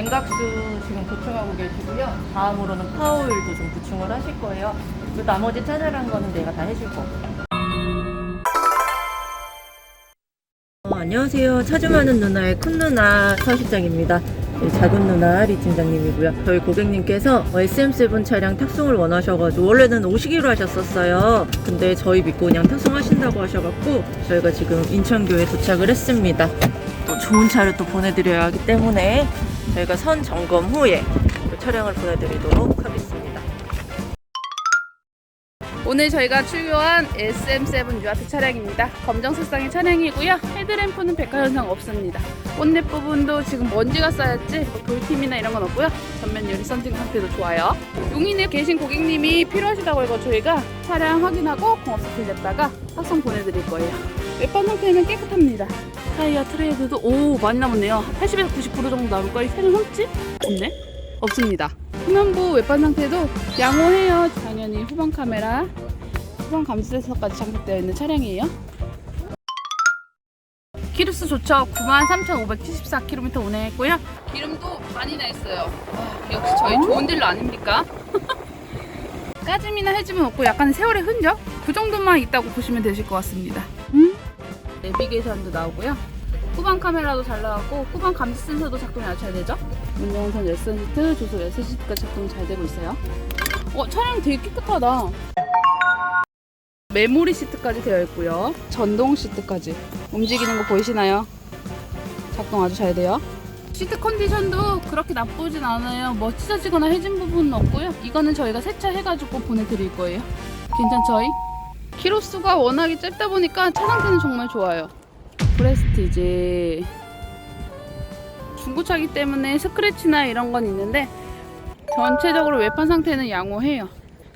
냉각수 지금 보충하고 계시고요. 다음으로는 파워오일도 좀 보충을 하실 거예요. 그 나머지 짜잘한 거는 내가 다 해줄 거고. 어, 안녕하세요. 차주 많은 누나의 큰 누나 서 실장입니다. 네, 작은 누나 리 팀장님이고요. 저희 고객님께서 SM7 차량 탁송을 원하셔가지고 원래는 오시기로 하셨었어요. 근데 저희 믿고 그냥 탁송하신다고 하셔갖고 저희가 지금 인천교에 도착을 했습니다. 또 좋은 차를 또 보내드려야 하기 때문에 저희가 선 점검 후에 또 차량을 보내드리도록 하겠습니다. 오늘 저희가 출고한 SM7 유아트 차량입니다. 검정 색상의 차량이고요. 헤드램프는 백화 현상 없습니다. 본넷 부분도 지금 먼지가 쌓였지 뭐 돌팀이나 이런 건 없고요. 전면 유리 썬팅 상태도 좋아요. 용인에 계신 고객님이 필요하시다고 해서 저희가 차량 확인하고 공업사 들렸다가 탁송 보내드릴 거예요. 외판 상태는 깨끗합니다. 타이어 트레이드도 오 많이 남았네요. 80에서 90% 정도 남을 거예요. 세는 흠집 없네? 없습니다. 후면부 외판 상태도 양호해요. 당연히 후방 카메라, 후방 감지 센서까지 장착되어 있는 차량이에요. 키루스 좋죠. 93,574km 운행했고요. 기름도 많이 나 있어요. 와, 역시 저희 좋은 딜러 아닙니까? 까짐이나 해짐은 없고 약간의 세월의 흔적? 그 정도만 있다고 보시면 되실 것 같습니다. 음? 내비게이션도 나오고요. 후방 카메라도 잘 나왔고 후방 감지 센서도 작동이 아주 잘 되죠. 운전선 열선 시트, 조수 열선 시트까지 작동이 잘 되고 있어요. 어 차량 되게 깨끗하다. 메모리 시트까지 되어 있고요. 전동 시트까지 움직이는 거 보이시나요? 작동 아주 잘 돼요. 시트 컨디션도 그렇게 나쁘진 않아요. 뭐 찢어지거나 해진 부분은 없고요. 이거는 저희가 세차해가지고 보내드릴 거예요. 괜찮죠? 키로수가 워낙에 짧다 보니까 차 상태는 정말 좋아요. 프레스티지 중고차기 때문에 스크래치나 이런 건 있는데 전체적으로 외판 상태는 양호해요.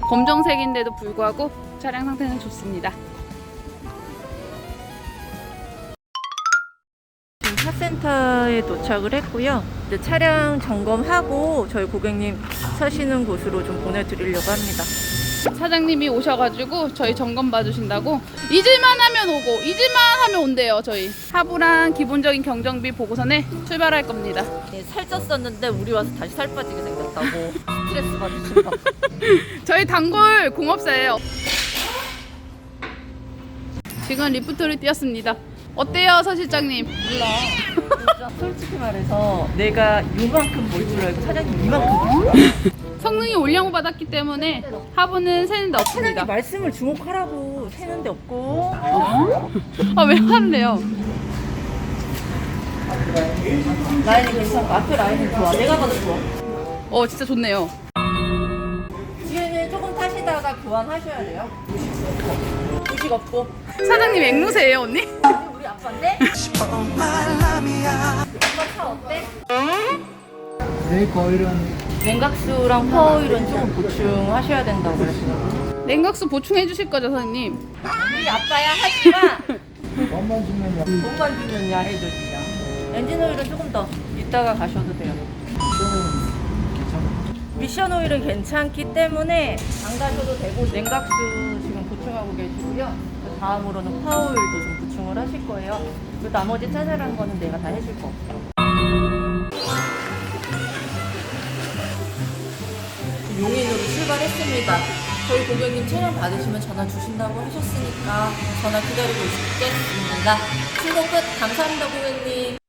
검정색인데도 불구하고 차량 상태는 좋습니다. 지금 차센터에 도착을 했고요. 이제 차량 점검하고 저희 고객님 사시는 곳으로 좀 보내드리려고 합니다. 사장님이 오셔가지고 저희 점검 봐주신다고 잊을만 하면 오고 잊을만 하면 온대요 저희. 하부랑 기본적인 경정비 보고서내 출발할 겁니다. 예, 살쪘었는데 우리 와서 다시 살 빠지게 생겼다고. 스트레스 받으신다. 저희 단골 공업사예요. 지금 리프트를 뛰었습니다. 어때요 서 실장님? 몰라. 솔직히 말해서 내가 이만큼 몰줄 알고 사장님 이만큼 몰 성능이 올량호 받았기 때문에 하부는 새는데 사장님 없습니다 말씀을 주목하라고 새는데 없고 아 왜 화를 내요 라인이 괜찮고 앞에 라인이 좋아. 내가 봐도 좋아. 어 진짜 좋네요 뒤에는 조금 타시다가 교환하셔야 돼요. 의식 없고. 사장님 앵무새예요 언니? 우리 아빠인데? 아빠 차 어때? 브레이크 오일은 냉각수랑 파워오일은 조금 보충하셔야 된다고 그랬어요. 냉각수 보충해 주실 거죠 사장님? 우리 아빠야 하지만 돈만 주면 야 돈만 주면 야 해주지야. 엔진 오일은 조금 더 이따가 가셔도 돼요. 괜찮아. 미션 오일은 괜찮기 때문에 안 가셔도 되고 냉각수 지금 보충하고 계시고요. 그 다음으로는 파워오일도 좀 보충을 하실 거예요. 그 나머지 짜잘한 거는 내가 다 해줄 거 출발했습니다. 저희 고객님 차량 받으시면 전화 주신다고 하셨으니까 전화 기다리고 있겠습니다. 출고 끝. 감사합니다, 고객님.